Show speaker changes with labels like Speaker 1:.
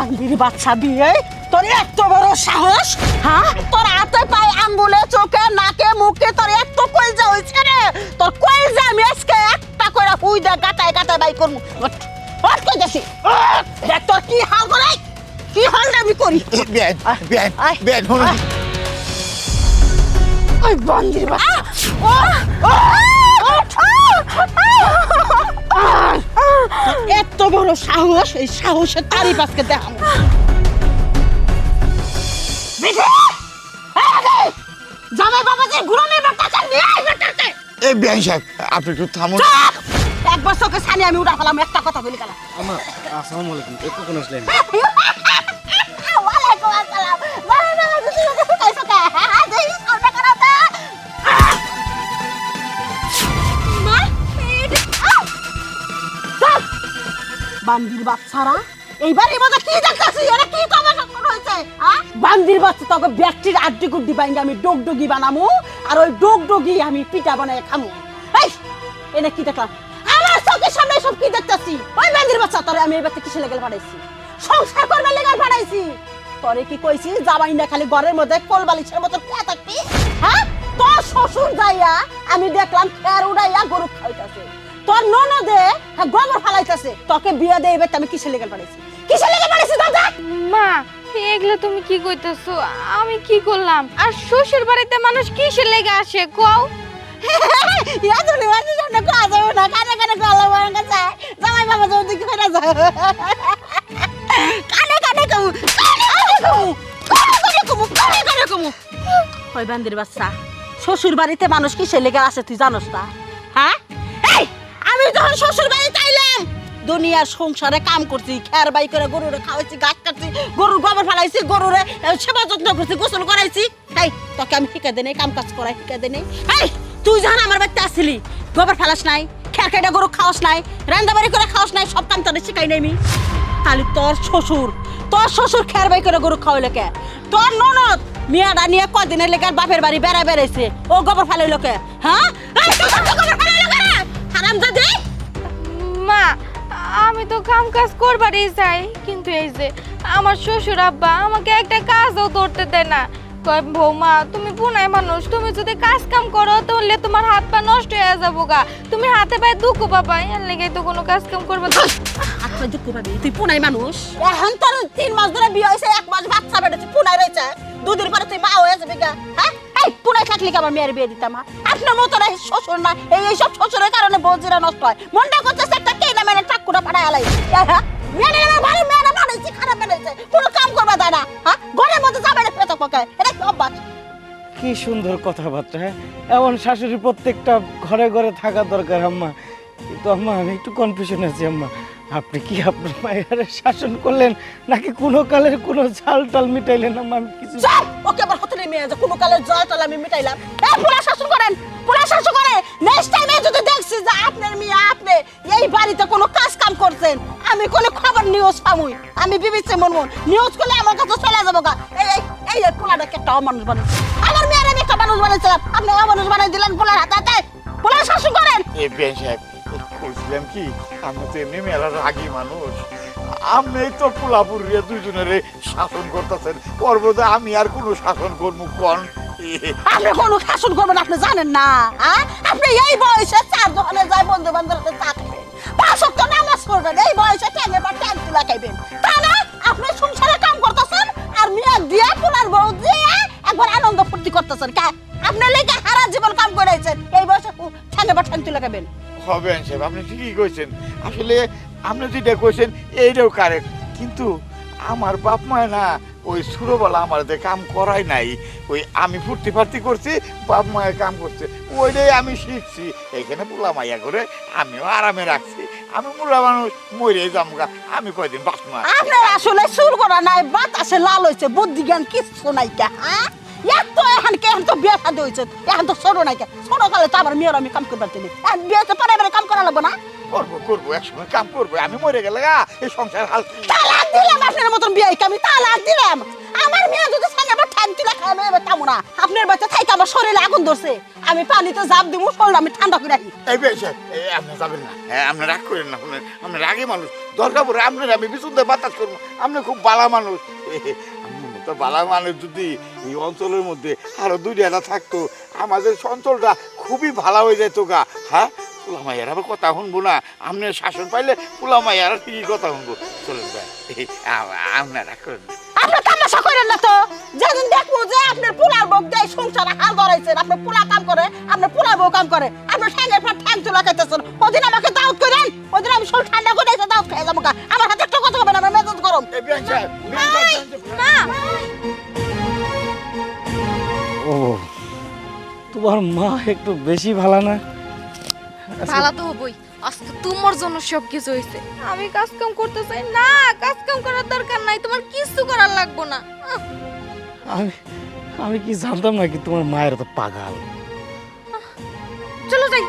Speaker 1: বান্দির বাচ্চা বিয়ে তোর এত বড় সাহস হ্যাঁ? তোর হাতে পায়ে আঙ্গুলে চোখে নাকে মুখে তোর এত কইজা হইছে রে। তোর কইজা আমি আজকে একটা করে হুই দে গাটায় গাটায় বাই ওঠ কইতাছি। ওঠ, দেখ তোর কি হাল করে কি হাল আমি করি?
Speaker 2: বেন বেন। বেন।
Speaker 1: ওই বান্দির বাচ্চা। ও ও ওঠ। এত বড় সাহস এই সাহসের তারিফ আজকে দেখাবো আগে! ঘুরনে বেটাছে নিয়ে
Speaker 2: এই সাহেব আপনি একটু থামুন।
Speaker 1: এক বছরকে সানি আমি উড়া ফেলাম একটা কথা বলি গেলাম
Speaker 3: আমা আসসালামু আলাইকুম এ কখন আসলেন?
Speaker 1: ওয়ালাইকুম আসসালাম। বান্দির বাচ্চারা? এইবার এই মধ্যে কি দেখতেছি এটা কি শুরু হয়েছে হ্যাঁ বান্দির বাচ্চা তোকে ব্যক্তির আড্ডি গুড্ডি বাইঙ্গে আমি ডোগ ডোগি বানামু, আর ওই ডোগ ডোগি আমি পিঠা বানাই খামু। এনে কি দেখলাম? আমার চোখের সামনে সব কি দেখতেছি? ওই বান্দির বাচ্চা, তোরে আমি বাচ্চা কিসে লেগে পাঠাইছি। সংসার করবে লেগে পাঠাইছি। তোরে কি কইছি? জামাই না খালি ঘরের মধ্যে কোল বালিশের মতো কে থাকবি হ্যাঁ? তোর শ্বশুর যাইয়া আমি দেখলাম খের উড়াইয়া গরু খাইতাছে। তোর ননদে হ্যাঁ গোবর ফালাইতাছে তোকে বিয়ে দিয়ে এবার আমি কিসে লেগে পাঠাইছি কিসে লেগে দাদা?
Speaker 4: মা এগুলো তুমি কি কইতেছো? আমি কি করলাম? আর শ্বশুর বাড়িতে মানুষ কিসের লেগে আসে কও?
Speaker 1: মাঝে সামনে কোয়া যাবে না কানে কানে কোয়া আমার কাছে জামাই বাবা যাও কানে কানে কমু কানে কানে কমু কানে কানে কমু কানে কানে কমু। ওই বান্দির বাচ্চা শ্বশুর বাড়িতে মানুষ কি লেগে আসে তুই জানোস না? হ্যাঁ? এই আমি যখন শ্বশুর দুনিয়ার সংসারে কাম করছি, খের বাই করে গরুরে খাওয়াইছি, গাছ কাটছি, গরুর গোবর ফেলাইছি, গরুরে সেবা যত্ন করছি, গোসল করাইছি। এই তোকে আমি শিখা দেনে কাম কাজ করাই শিখা দেনে এই তুই যখন আমার বাড়িতে আসছিলি, গোবর ফেলাস নাই, খের কেটে গরু খাওয়াস নাই রান্না বাড়ি করে খাওয়াস নাই, সব কাম তোদের শিখাই নাই আমি। তাহলে তোর শ্বশুর তোর শ্বশুর খের বাই করে গরু খাওয়াইলো কে? তোর ননদ মিয়াডা নিয়ে কদিনের লেগে বাপের বাড়ি বেড়া বেড়াইছে, ও গোবর ফেলাইলো কে? হ্যাঁ?
Speaker 4: মা আমি তো কাম কাজ করবারই চাই। কিন্তু এই যে আমার শ্বশুর আব্বা আমাকে একটা কাজও করতে দেয় না। কয় বৌমা তুমি পুনাই মানুষ তুমি যদি কাজ কাম করো তাহলে তোমার হাত পা নষ্ট হয়ে যাব গা। তুমি হাতে পায়ে দুঃখ পাবা এর লেগে তো কোনো কাজ কাম করবে না।
Speaker 1: আত্মা দুঃখ পাবি? তুই পুনাই মানুষ? এখন তোর তিন মাস ধরে বিয়ে হয়েছে এক মাস বাচ্চা বেড়েছে পুনাই রয়েছে। দুদিন পরে তুই মা হয়ে যাবি গা হ্যাঁ? এই পুনাই থাকলে কি আমার মেয়ের বিয়ে দিতাম হ্যাঁ? আপনার মতো না শ্বশুর না এই এইসব শ্বশুরের কারণে বৌজিরা নষ্ট হয়। মনটা করতেছে একটা আলাই। হ্যাঁ আমার ভালো মেয়েরা বানাইছি খারাপ বানাইছে। কোনো কাম করবে দেয় না হ্যাঁ? ঘরের মধ্যে যাবে না পেতে পকায় এটা কি অভ্যাস?
Speaker 3: কি সুন্দর কথাবার্তা হ্যাঁ? এমন শাশুড়ি প্রত্যেকটা ঘরে ঘরে থাকা দরকার আম্মা। কিন্তু আম্মা আমি একটু কনফিউশন আছি আম্মা। আপনি কি আপনার মায়ের শাসন করলেন নাকি কোনো কালের কোনো ঝাল টাল মিটাইলেন আম্মা? আমি কিছু
Speaker 1: ওকে আবার হতে নেমে কোনো কালের জল টল আমি মিটাইলাম। এই পুরা শাসন করেন পুরা শাসন করে নেক্সট টাইমে যদি দেখছি যে আপনার মেয়ে আপনি এই বাড়িতে নিউজ পামুই। আমি বিবিসি মনমন। নিউজ করলে আমার কাছে চলে যাব গা। এই এই এই পোলাটাকে একটা অমানুষ বানাইছে। আমার মেয়ের আমি একটা মানুষ বানাইছিলাম। আপনি অমানুষ বানাই দিলেন পোলার হাতে হাতে। পোলা শাসন করেন।
Speaker 2: এই বেন সাহেব কইছিলাম কি আমি তো এমনি মেলা রাগী মানুষ। আপনি তো পোলাপুরিয়া দুজনের শাসন করতেছেন। পর্বতে আমি আর কোনো শাসন করব কন?
Speaker 1: আপনি কোনো শাসন করবেন আপনি জানেন না হ্যাঁ? আপনি এই বয়সে চার দোকানে যায় বন্ধু বান্ধবের খাবেন পাঁচ সপ্তাহ নামাজ করবেন? এই বয়সে ট্যাঙ্গের বা ট্যাং তুলা খাইবেন। তা না আপনি সংসারে কাম করতেছেন আর মিয়া দিয়ে পোলার বউ দিয়ে একবার আনন্দ ফুর্তি করতেছেন। কে? আপনি লেগে সারা জীবন কাম করেছেন এই বয়সে ঠ্যাঙ্গের বা ঠ্যাং তুলা খাবেন
Speaker 2: হবে আপনি ঠিকই কইছেন। আসলে আপনি যেটা কইছেন, এইটাও কারেক্ট কিন্তু আমার বাপ মায় না, ওই ছোটবেলা আমার দিয়ে কাম করাই নাই। ওই আমি ফুর্তি ফার্তি করছি, বাপ মায়ের কাম করছে। ওইটাই আমি শিখছি। এখানে পোলা মাইয়া করে আমিও আরামে রাখছি। আমি মুলা মানুষ মরে যামগা আমি কয়দিন বাঁচবো
Speaker 1: আপনার আসলে সুর করা নাই, বাতাসে লাল হয়েছে বুদ্ধি জ্ঞান কিচ্ছু নাই কে হ্যাঁ? এত এখন কে, এখন তো বিয়ে হয়েছে এখন তো ছোট নাই কে। ছোট কালে তো আমার মেয়ের আমি কাম করবার এখন বিয়েতে পরে কাম করা লাগবে না?
Speaker 2: করব করব একসময় কাম করব। আমি মরে গেলে গা এই সংসার হাল
Speaker 1: তালাক দিলাম আপনার মতন বিয়ে আমি তালাক দিলাম। আমার মেয়ে যদি সামনে আবার ঠান তুলে খায় আমি এবার থামো না। আপনার বাচ্চা থাইতে আমার শরীরে আগুন ধরছে। আমি পানিতে জাপ দিব শরীর আমি ঠান্ডা করে রাখি।
Speaker 2: এই বেশ এই আপনি যাবেন না। হ্যাঁ আপনি রাগ করেন না আপনার রাগে মানুষ। দরকার পড়ে আপনার আমি বিশুদ্ধ বাতাস করব। আপনি খুব বালা মানুষ। মতো বালা মানুষ যদি এই অঞ্চলের মধ্যে আরও দুই থাকতো আমাদের অঞ্চলটা খুবই ভালো হয়ে যেত গা। হ্যাঁ? পুলামাইয়ার আবার কথা শুনব না। আপনার শাসন পাইলে পুলামাইয়ার ঠিকই কথা শুনব? চলেন ভাই। আপনার করেন। না
Speaker 1: তামাশা করেন না তো? যেদিন দেখব যে আপনার পুরার বউ দেয় সংসারে হাল ধরাইছেন আপনার পুরা কাম করে আপনার পুরা বউ কাম করে আপনার ঠ্যাঙ্গে পর ঠ্যাং চুলা খাইতেছেন ওদিন আমাকে দাওয়াত করেন ওদিন আমি শরীর ঠান্ডা করে এসে দাওয়াত খাই যাব গা। আমার হাতে একটা কথা হবে না আমার মেজাজ গরম।
Speaker 3: ও তোমার মা একটু বেশি ভালো না?
Speaker 4: ভালো তো হবই। আজকে তোমার জন্য সব কিছু হয়েছে। আমি কাজ কাম করতে চাই। না কাজ কাম করার দরকার নাই। তোমার কিছু করার লাগবো না।
Speaker 3: আমি আমি কি জানতাম নাকি তোমার মায়ের তো পাগাল?
Speaker 4: চলো যাই।